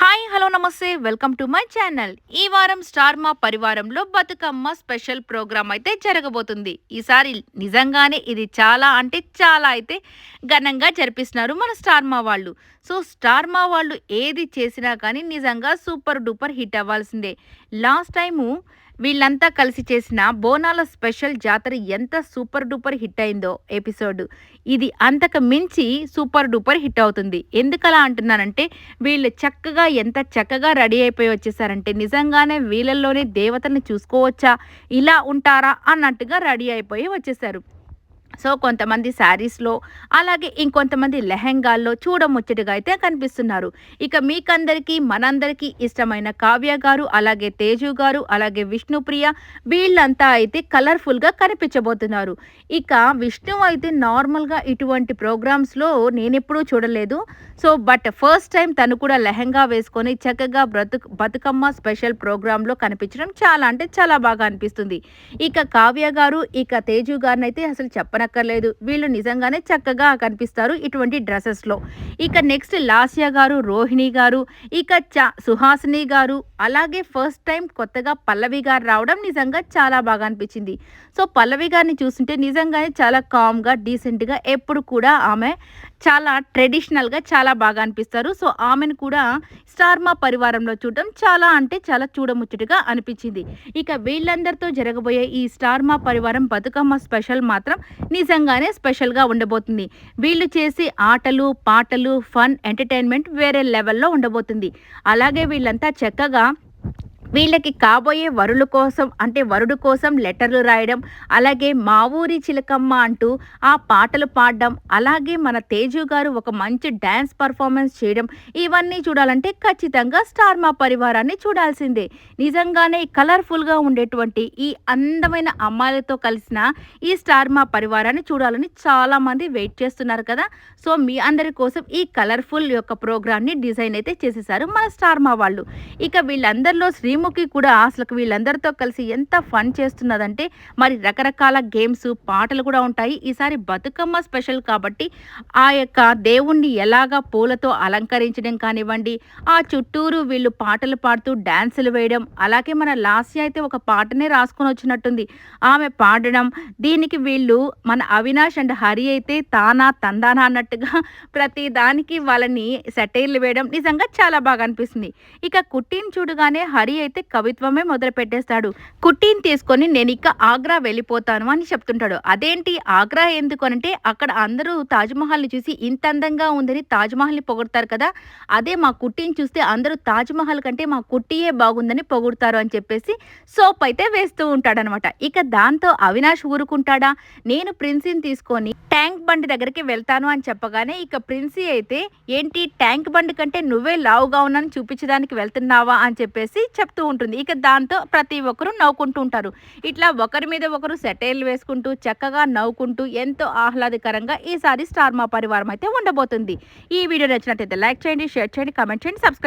Hi hello నమస్తే. Welcome to my channel. ఈ వారం స్టార్ మా పరివారంలో బతుకమ్మ స్పెషల్ ప్రోగ్రామ్ అయితే జరగబోతుంది. ఈసారి నిజంగానే ఇది చాలా అంటే చాలా అయితే ఘనంగా జరిపిస్తున్నారు మన స్టార్ మా వాళ్ళు. సో స్టార్ మా వాళ్ళు ఏది చేసినా కానీ నిజంగా సూపర్ డూపర్ హిట్ అవ్వాల్సిందే. లాస్ట్ టైము వీళ్ళంతా కలిసి చేసిన బోనాల స్పెషల్ జాతర ఎంత సూపర్ డూపర్ హిట్ అయిందో ఎపిసోడ్. ఇది అంతకు మించి సూపర్ డూపర్ హిట్ అవుతుంది. ఎందుకలా అంటున్నానంటే వీళ్ళు చక్కగా ఎంత చక్కగా రెడీ అయిపోయి వచ్చేసారంటే నిజంగానే వీళ్ళల్లోనే దేవతల్ని చూసుకోవచ్చా? ఇలా ఉంటారా? అన్నట్టుగా రెడీ అయిపోయి వచ్చేసారు. సో కొంతమంది శారీస్లో అలాగే ఇంకొంతమంది లెహెంగాల్లో చూడముచ్చటగా అయితే కనిపిస్తున్నారు. ఇక మీకందరికీ మనందరికీ ఇష్టమైన కావ్య గారు అలాగే తేజు గారు అలాగే విష్ణుప్రియ వీళ్ళంతా అయితే కలర్ఫుల్గా కనిపించబోతున్నారు. ఇక విష్ణు అయితే నార్మల్గా ఇటువంటి ప్రోగ్రామ్స్లో నేను ఎప్పుడూ చూడలేదు. సో బట్ ఫస్ట్ టైం తను కూడా లెహెంగా వేసుకొని చక్కగా బ్రతుకు బతుకమ్మ స్పెషల్ ప్రోగ్రాంలో కనిపించడం చాలా అంటే చాలా బాగా అనిపిస్తుంది. ఇక కావ్య గారు ఇక తేజు గారిని అయితే అసలు చెప్పనక్కర్లేదు వీళ్ళు నిజంగానే చక్కగా కనిపిస్తారు ఇటువంటి డ్రెస్సెస్లో. ఇక నెక్స్ట్ లాస్య గారు రోహిణి గారు ఇక చ సుహాసిని గారు అలాగే ఫస్ట్ టైం కొత్తగా పల్లవి గారు రావడం నిజంగా చాలా బాగా అనిపించింది. సో పల్లవి గారిని చూస్తుంటే నిజంగానే చాలా కామ్గా డీసెంట్గా ఎప్పుడు కూడా ఆమె చాలా ట్రెడిషనల్గా చాలా బాగా అనిపిస్తారు. సో ఆమెను కూడా స్టార్మా పరివారంలో చూడడం చాలా అంటే చాలా చూడముచ్చటగా అనిపించింది. ఇక వీళ్ళందరితో జరగబోయే ఈ స్టార్మా పరివారం బతుకమ్మ స్పెషల్ మాత్రం నిజంగానే స్పెషల్గా ఉండబోతుంది. వీళ్ళు చేసే ఆటలు పాటలు ఫన్ ఎంటర్టైన్మెంట్ వేరే లెవెల్లో ఉండబోతుంది. అలాగే వీళ్ళంతా చక్కగా వీళ్ళకి కాబోయే వరుల కోసం అంటే వరుడు కోసం లెటర్లు రాయడం అలాగే మా ఊరి చిలకమ్మ అంటూ ఆ పాటలు పాడడం అలాగే మన తేజు గారు ఒక మంచి డ్యాన్స్ పర్ఫార్మెన్స్ చేయడం ఇవన్నీ చూడాలంటే ఖచ్చితంగా స్టార్ మా పరివారాన్ని చూడాల్సిందే. నిజంగానే కలర్ఫుల్గా ఉండేటువంటి ఈ అందమైన అమ్మాయిలతో కలిసిన ఈ స్టార్ మా పరివారాన్ని చూడాలని చాలామంది వెయిట్ చేస్తున్నారు కదా. సో మీ అందరి కోసం ఈ కలర్ఫుల్ యొక్క ప్రోగ్రామ్ని డిజైన్ అయితే చేసేసారు మన స్టార్ మా వాళ్ళు. ఇక వీళ్ళందరిలో శ్రీము శ్రీముఖి కూడా అసలు వీళ్ళందరితో కలిసి ఎంత ఫన్ చేస్తున్నదంటే మరి రకరకాల గేమ్స్ పాటలు కూడా ఉంటాయి. ఈసారి బతుకమ్మ స్పెషల్ కాబట్టి ఆ యొక్క దేవుణ్ణి ఎలాగా పూలతో అలంకరించడం కానివ్వండి ఆ చుట్టూరు వీళ్ళు పాటలు పాడుతూ డ్యాన్సులు వేయడం అలాగే మన లాస్య అయితే ఒక పాటనే రాసుకొని వచ్చినట్టుంది. ఆమె పాడడం దీనికి వీళ్ళు మన అవినాష్ అండ్ హరి అయితే తానా తందానా అన్నట్టుగా ప్రతి దానికి వాళ్ళని సెటైర్లు వేయడం నిజంగా చాలా బాగా అనిపిస్తుంది. ఇక కుట్టిని చూడగానే హరి అయితే అయితే కవిత్వమే మొదలు పెట్టేస్తాడు. కుట్టిని తీసుకొని నేను ఇక ఆగ్రా వెళ్ళిపోతాను అని చెప్తుంటాడు. అదేంటి? ఆగ్రా ఎందుకు అంటే అక్కడ అందరూ తాజ్మహల్ని చూసి ఇంత అందంగా ఉందని తాజ్మహల్ని పొగుడతారు కదా. అదే మా కుట్టిని చూస్తే అందరూ తాజ్మహల్ కంటే మా కుట్టియే బాగుందని పొగుడతారు అని చెప్పేసి సోప్ అయితే వేస్తూ ఉంటాడనమాట. ఇక దాంతో అవినాష్ ఊరుకుంటాడా? నేను ప్రిన్సీని తీసుకొని ట్యాంక్ బండి దగ్గరికి వెళ్తాను అని చెప్పగానే ఇక ప్రిన్సీ అయితే ఏంటి? ట్యాంక్ బండి కంటే నువ్వే లావుగా ఉన్నాను చూపించడానికి వెళ్తున్నావా? అని చెప్పేసి చెప్తూ ఉంటుంది. ఇక దాంతో ప్రతి ఒక్కరు నవ్వుకుంటూ ఉంటారు. ఇట్లా ఒకరి మీద ఒకరు సెటైర్లు వేసుకుంటూ చక్కగా నవ్వుకుంటూ ఎంతో ఆహ్లాదకరంగా ఈసారి స్టార్ మా పరివారం అయితే ఉండబోతుంది. ఈ వీడియో నచ్చినట్లయితే లైక్ చేయండి షేర్ చేయండి కామెంట్ చేయండి సబ్స్క్రైబ్